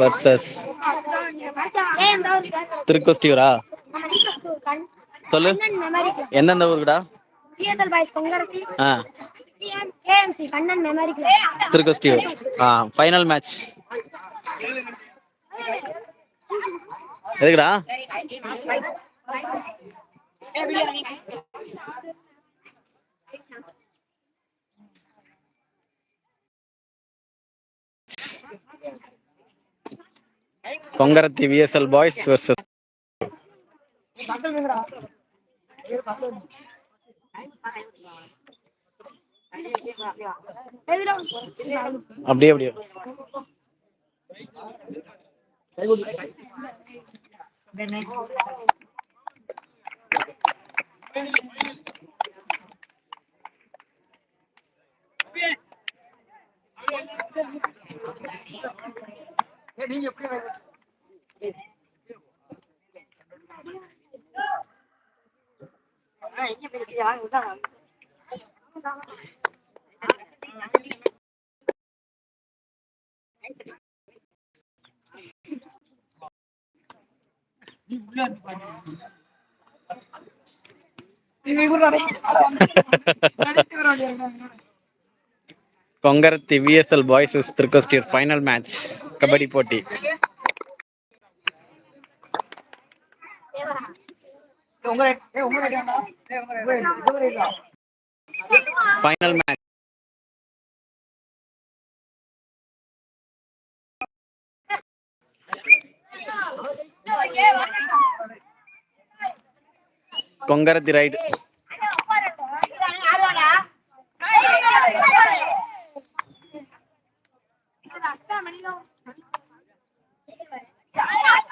Versus திருக்கோஸ்டியூரா சொல்லு. எந்தெந்த ஊருக்குடா? பிஎஸ்எல் பாய்ஸ் ஆ. கேஎம்சி கண்ணன் மெமரி கிளப் ஆ ஃபைனல் மேட்ச் எதுக்குடா? Kongarathi VSL boys versus. அப்படியே அப்படியே. Kongarathi VSL boys vs Thirukoshtiyur final match kabaddi போட்டி. ஃபைனல் மேட்ச் கொங்கரத்தி ரைடு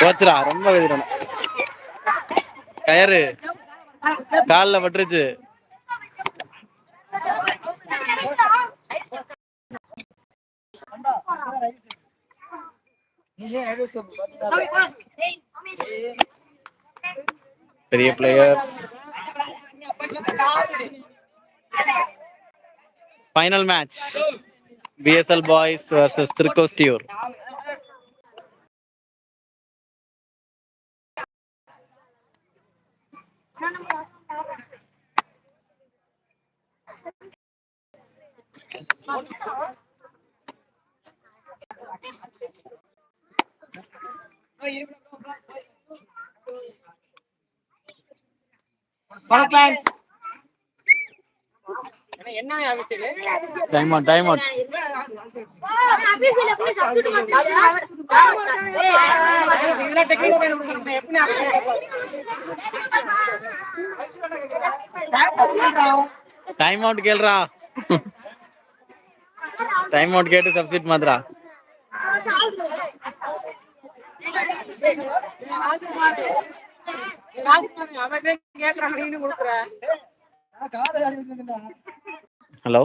போச்சுடா ரொம்ப வெதிரணும் கயறு. காலில் பட்டுருச்சு. பெரிய player final match BSL boys versus Thirukoshtiyur time out time out time out time out கேட்டு சப்ஸ்டிட் மாத்திரா ஹலோ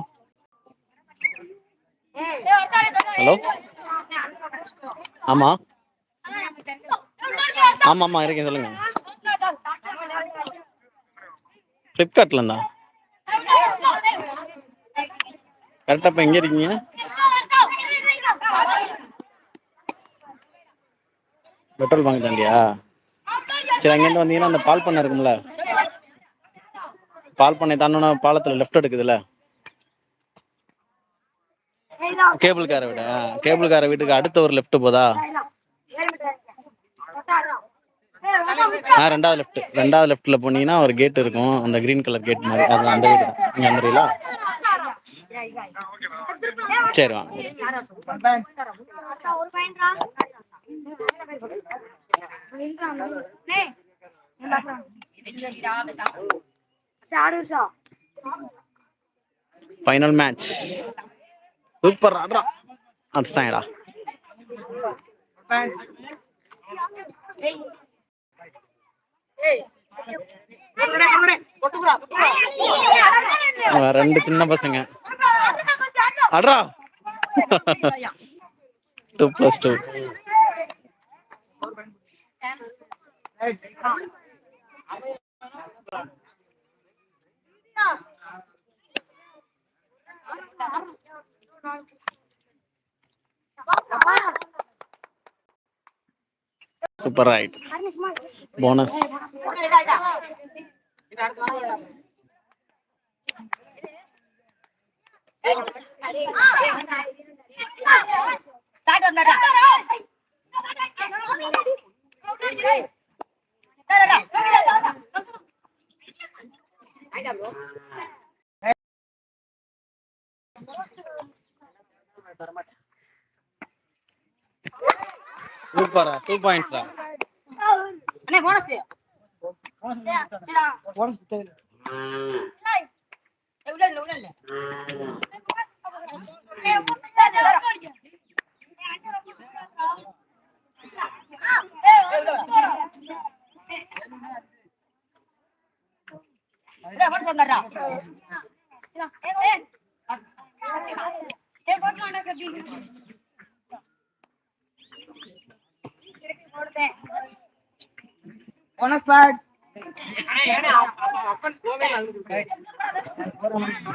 ஹலோ ஆமா. ஆமா ஆமா இருக்கேன் சொல்லுங்க. ஃப்ளிப்கார்ட்ல இருந்தா கரெக்டா இப்ப எங்க இருக்கீங்க? பெட்ரோல் பங்க் தாண்டியா? சரி அங்கேருந்து வந்தீங்கன்னா அந்த பால் பண்ணை இருக்கும்ல? பால் பண்ணை தாண்டோன்னா பாலத்துல லெஃப்ட் எடுக்குதுல்ல? கேபிள் கார வீடு கேபிள் கார வீட்டுக்கு அடுத்த ஒரு லெஃப்ட் போதா? ஆ ரெண்டாவது லெஃப்ட் ரெண்டாவது லெஃப்ட்ல போனீங்கன்னா ஒரு கேட் இருக்கும். அந்த கிரீன் கலர் கேட் மாதிரி. அது அந்த வீடு தான். நீங்க வந்துடுறீங்களா சரி வாங்க. ஃபைனல் மேட்ச் சூப்பர் ஆடுறா. அடிச்சிட்டாங்கடா. அவன் ரெண்டு சின்ன பசங்க. அட்ரா two plus two super raid bonus ధర్మట super raid bonus சூப்பரா டூ பாயிண்ட்ஸ்டா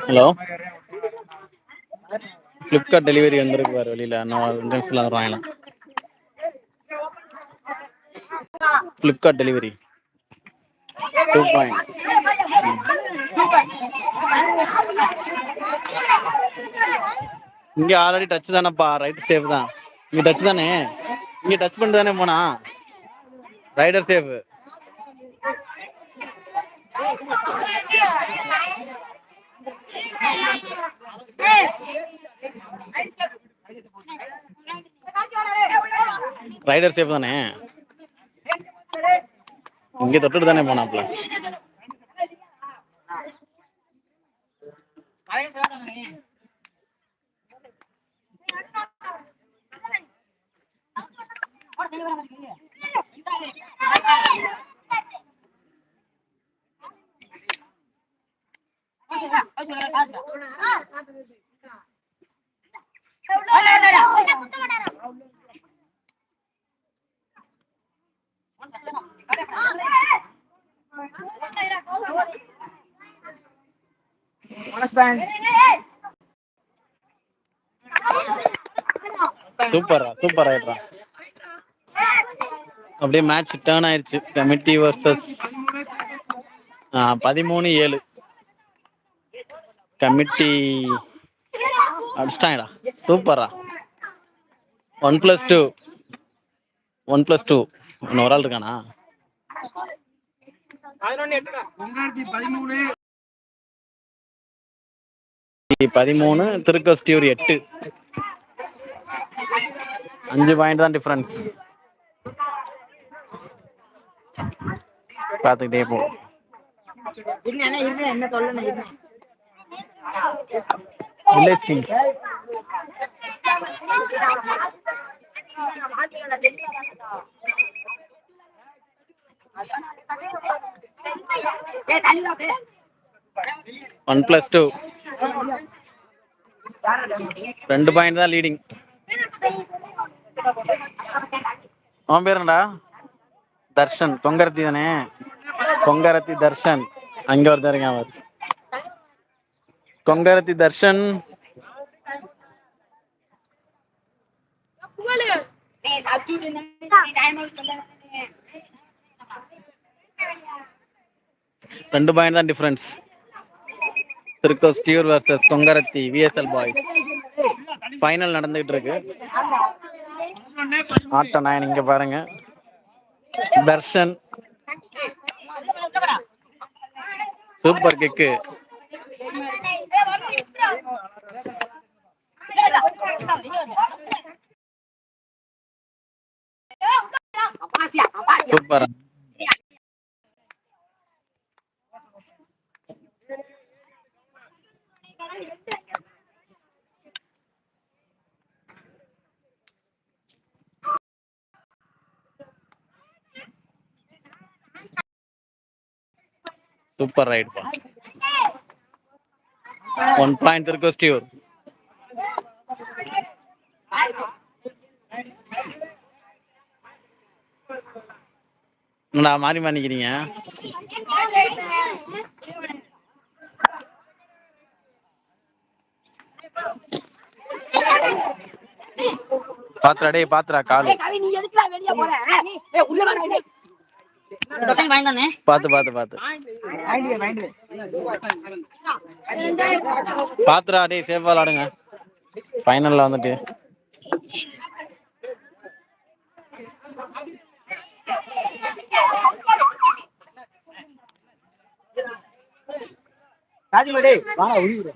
ஹலோ. ஃப்ளிப்கார்ட் டெலிவரி வந்திருக்கு பாரு வெளியில. இன்னும் ரெண்டு நிமிஷத்துல வந்து வாங்கலாம் ஃப்ளிப்கார்ட் டெலிவரி டூ பாயிண்ட் இங்கே ஆல்ரெடி டச் தானேப்பா. ரைட் சேஃப் தான். இங்க டச் தானே? இங்க டச் பண்ணிட்டு தானே போனா? ரைடர் சேஃப் ரைடர் சேஃப் தானே? இங்க தொட்டுட்டு தானே போனாப்ல. சூப்பர் ஆயிடுறா. அப்படியே மேட்ச் டேர்ன் ஆயிருச்சு. கமிட்டி வர்சஸ் பதிமூணு ஏழு. கமிட்டி அடிச்சிட்டாங்கடா. சூப்பரா one plus two one plus two இன்னும் ஒரு ஆள் இருக்கானா? பதிமூணு திருக்கஸ்டியூர் எட்டு. அஞ்சு பாயிண்ட் தான் டிஃபரன்ஸ் பார்த்துக்கிட்டே போ. Village kings one plus two ரெண்டு பாயிண்ட் தான் லீடிங் அவன் பேர் என்னடா? தர்ஷன். பொங்கரத்தி தானே? கொங்கரத்தி தர்ஷன். அங்க ஒருத்தர் இருக்கான் அவர் கொங்கரத்தி தர்ஷன். ரெண்டு பாயிண்ட் தான் difference Thirukoshtiyur versus Kongarathi VSL boys final நடந்துகிட்டு இருக்கு. ஆட்டோ நான் இங்க பாருங்க. Darshan. Super kick super super raid பா. ஒன் பாயிண்ட் இருக்கு ஸ்டீவ் என்னடா மாறி மாறி நிக்கிறீங்க பாத்துடா டேய் பாத்துடா காலு. பாத்து பாத்து பாத்து பாத்துடா டேய் சேஃபா விளாடுங்க. ஃபைனல்ல வந்துட்டு. ராஜ்மடே வாடா உயிரு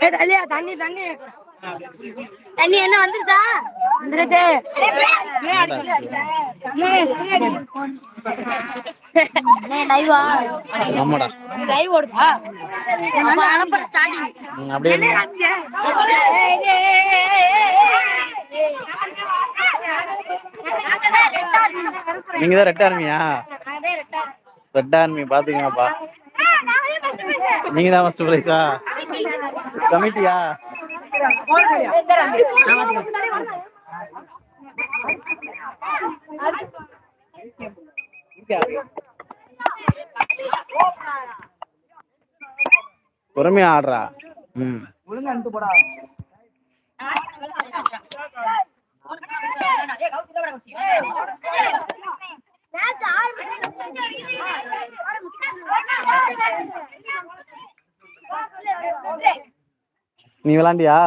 தண்ணியா தண்ணி தண்ணி. தண்ணி என்ன வந்துருச்சா? வந்துருச்சு. லைவா ஆமாடா. லைவ் ஓடுதா? நம்ம அனுப்புற ஸ்டார்டிங் ம், அப்படியே இருங்க. நீங்க தான் ரெட் ஆர்மியா? Red army. பாத்துக்கங்கப்பா. நீங்க தான் ஃபர்ஸ்ட் பிரைஸா கமிட்டியா? பொறுமையா ஆடுறா. ம். ஒழுங்கா அனுப்பு போடா நீ விளாண்டியா?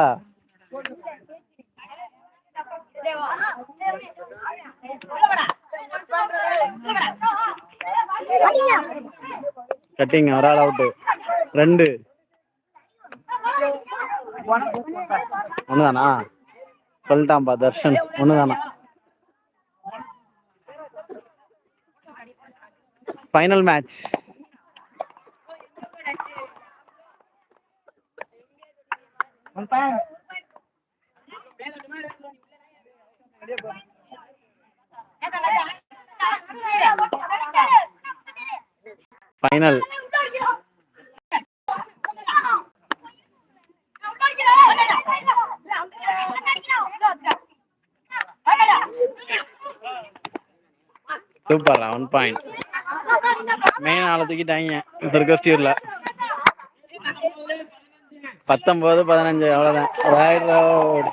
கட்டிங் ஒரு ஆள் அவுட்டு ரெண்டு. ஒண்ணுதானா? சொல்லிட்டான்பா Darshan. ஒண்ணுதானா? Final match final super one point main ஆளை தூக்கிட்டாங்க. திருக்கஸ்டியூர்ல பத்தொன்பது பதினஞ்சு அவ்வளவுதான். ரைட் ரோட்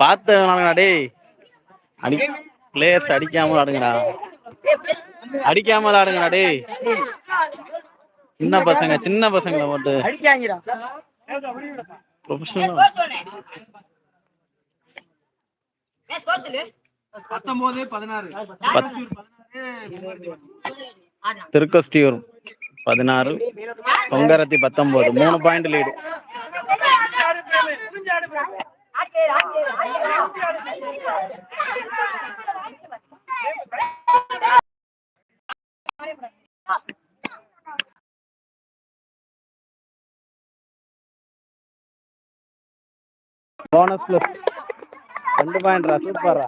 பார்த்து விளாடுங்கடா டேய். அடி பிளேயர்ஸ் அடிக்காம விளாடுங்கடா. அடிக்காம விளாடுங்கடா டேய். சின்ன பசங்க சின்ன பசங்களை மட்டும் ப்ரொஃபஷனல் பத்தொன்பது பதினாறு. திருக்கொஸ்டியூர் பதினாறு பொங்கரத்தி பத்தொன்பது மூணு பாயிண்ட் லீடு போனஸ் பிளஸ் ரெண்டு பாயிண்ட்ரா சூப்பர்ரா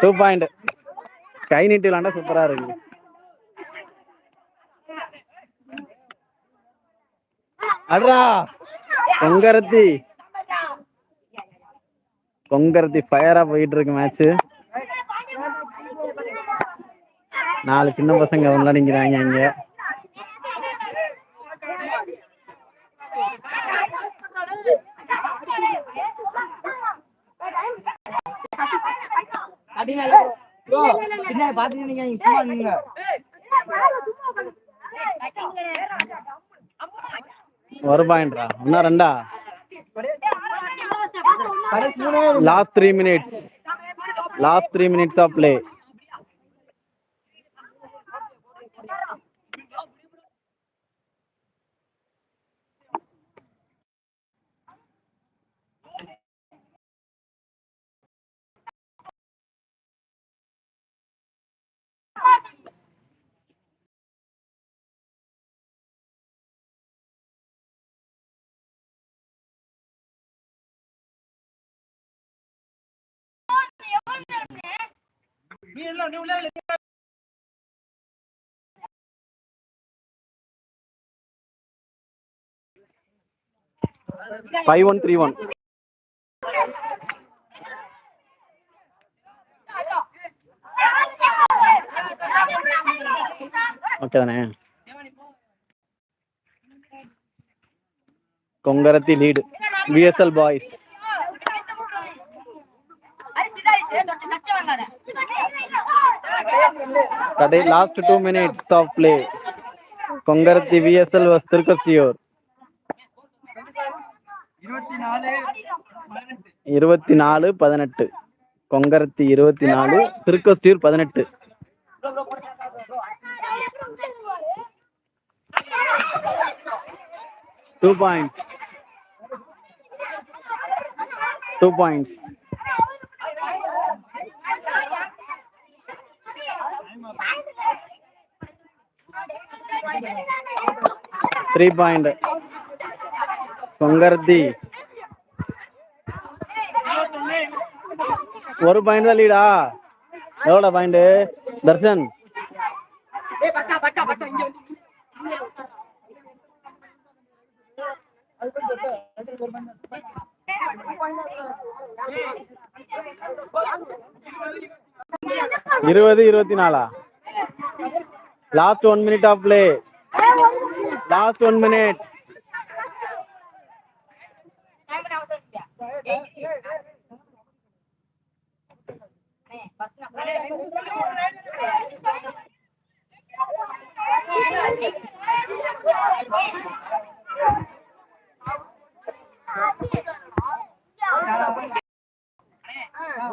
டூ பாயிண்ட் கை நீட்டி விளாண்டா சூப்பரா இருக்கு. அட்ரா பொங்கரத்தி பொங்கரத்தி ஃபயரா போயிட்டு இருக்கு மேட்ச் நாலு சின்ன பசங்க விளையாடிங்கிறாங்க இங்க. ப்ரோ பின்னாடி பாத்துட்டு நீங்க சும்மா நில்லுங்க. ஒரு பாயிண்ட்ரா இன்னும் ரெண்டா? Last three minutes last three minutes of play five one three one okay தானே? கொங்கரத்தி லீடு விஎஸ்எல் பாய்ஸ் கடை last two minutes of play Kongarathi VSL versus Thirukkasiyur. இருபத்தி நாலு பதினெட்டு. கொங்கரத்தி இருபத்தி நாலு திருக்கஸ்டியூர் பதினெட்டு. Two point two points three point Kongarathi ஒரு point தான் லீடா எவ்வளோ பாயிண்ட் தர்ஷன். இருபது இருபத்தி நாலா? Last one minute of play last one minute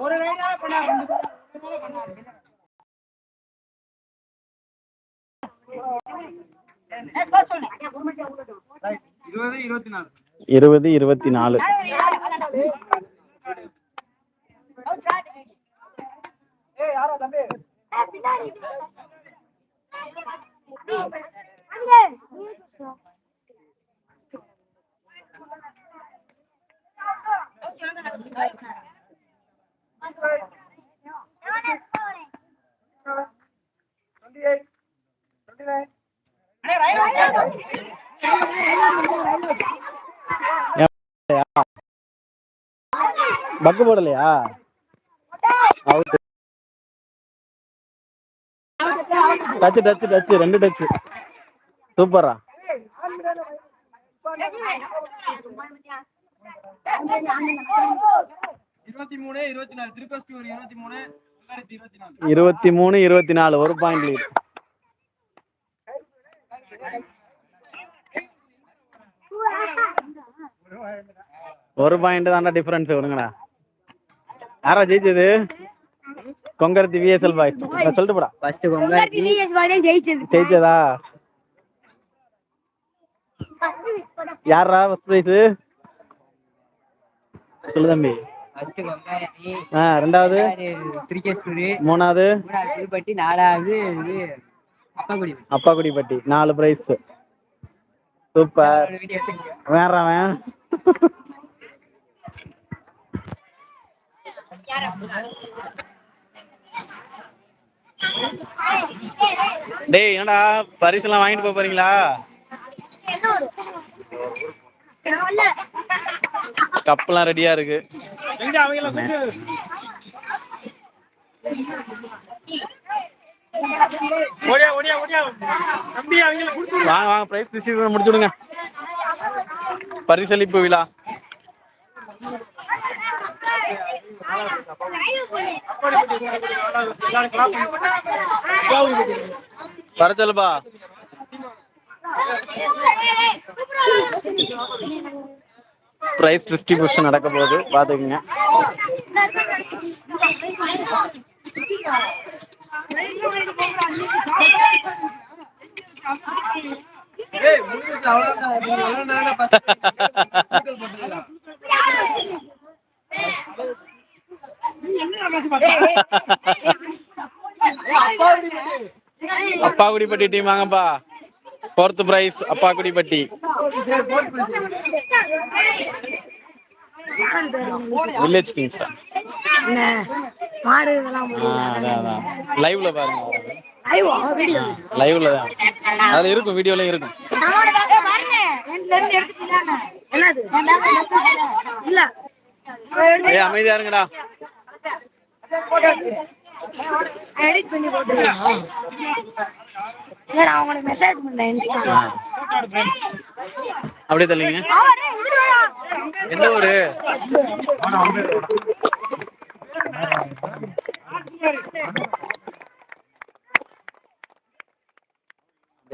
ஒரு ரைடு தான் பண்ணாரு, இருபது இருபத்தி நாலு Twenty-eight, twenty-nine. பக்கு போடலையா? அவுட் டச் டச் டச் ரெண்டு டச் சூப்பரா இருபத்தி மூணு இருபத்தி நாலு. ஒரு பாயிண்ட் லீட் ஒரு பாயிண்ட் தான்டா டிஃபரன்ஸ் விடுங்கடா. யாரா ஜெயிச்சது? கொங்கரத்தி விஎஸ்எல் பாய்ஸ் சொல்லிட்டு போடா ஃபர்ஸ்ட் கொங்காட்டி ஜெயிச்சது. ஜெயிச்சதா? யாரா ஃபர்ஸ்ட் பிரைஸ் சொல்லு தம்பி. ஃபர்ஸ்ட் கொங்காட்டி ஆ ரெண்டாவது. மூணாவது. மூணாவது திருப்பட்டி நாலாவது அப்பாக்குடிப்பட்டி. நாலு பிரைஸ் சூப்பர் வீடியோ எடுத்துக்கங்க வேற அவன். டேய் என்னடா பரிசெல்லாம் வாங்கிட்டு போக போறீங்களா? கப்பெல்லாம் ரெடியா இருக்கு. வாங்க வாங்க பிரைஸ் டிஸ்ட்ரிபியூட் முடிச்சு விடுங்க பரிசளிப்பு விழா. வர சொல்லுப்பா. பிரைஸ் டிஸ்ட்ரிபியூஷன் நடக்க போகுது. பாத்துக்கங்க அப்பாக்குடிப்பட்டி டீம் வாங்கப்பா. Fourth prize Appakudipatti. Village kings மாடு இதெல்லாம் அதான் அதான். லைவ்ல பாருங்க. வீடியோ? லைவ்ல தான். அதுல இருக்கும் வீடியோல இருக்கும். ஏய் அமைதியா இருங்கடா. எடிட் பண்ணி போட்டுருக்கேன் இல்ல நான் உங்களுக்கு மெசேஜ் பண்ணேன் இன்ஸ்டா அப்படியே தள்ளிங்க எந்த ஊரு?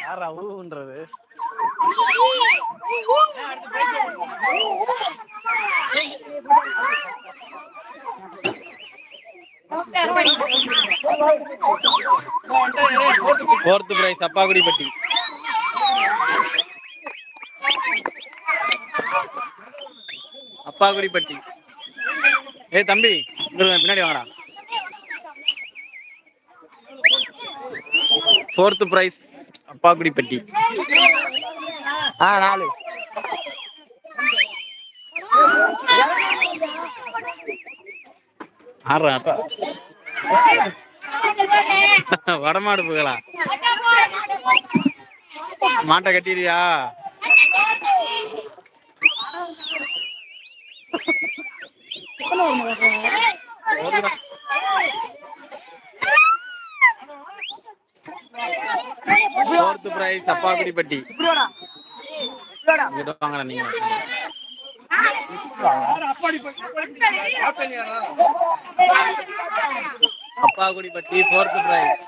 யாரா ஊன்றது போர்த்து பிரைஸ் அப்பாக்குடிப்பட்டி அப்பாக்குடிப்பட்டி ஏ தம்பி பின்னாடி வாங்கடா ஃபோர்த் பிரைஸ் அப்பாக்குடிப்பட்டி. ஆ நாலு. ஆடுறேன் அப்பா. வடமாடு புகழா. மாட்டை கட்டிடுவியா? அப்பாக்குடிப்பட்டி இங்கிட்ட வாங்கடா நீங்க Appakudipatti fourth prize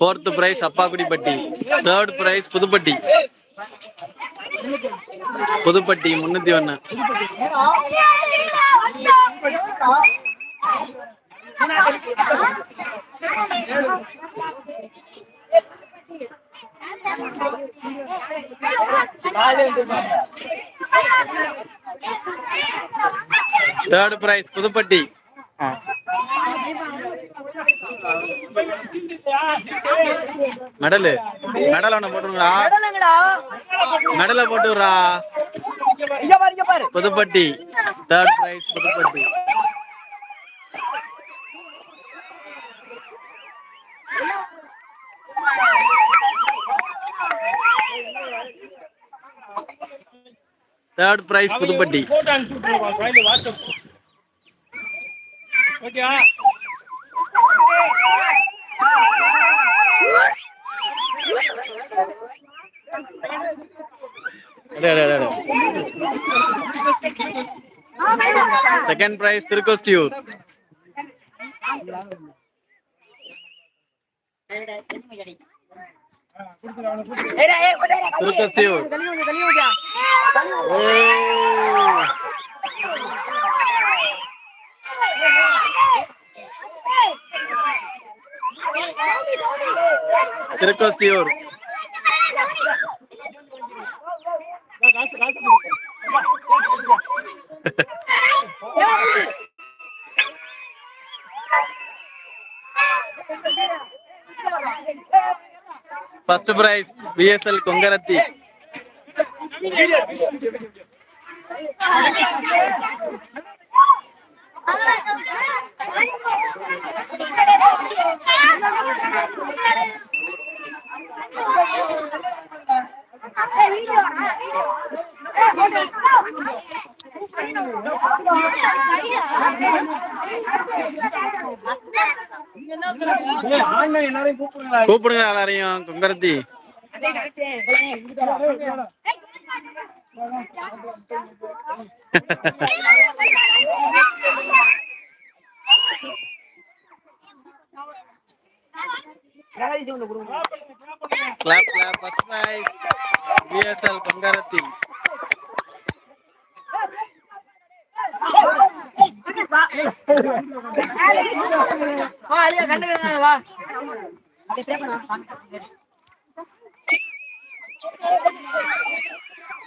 fourth prize Appakudipatti third prize Pudupatti Pudupatti முன்னூத்தி ஒண்ணு third prize Pudupatti medal. Medal ஒண்ணு போட்டுருங்களா மெடலை போட்டு Pudupatti. Third prize Pudupatti. Third prize Pudupatti. அடே, அடே, அடே, அடே. செகண்ட் பிரைஸ் திருக்கோஸ்டியூர் திருக்கோஸ்டியூர் ஏய். Thirukoshtiyur first prize BSL Kongarathi கூப்பிடுங்க எல்லாரையும். Kongarathi. clap, clap, first prize. VSL Bangarathin.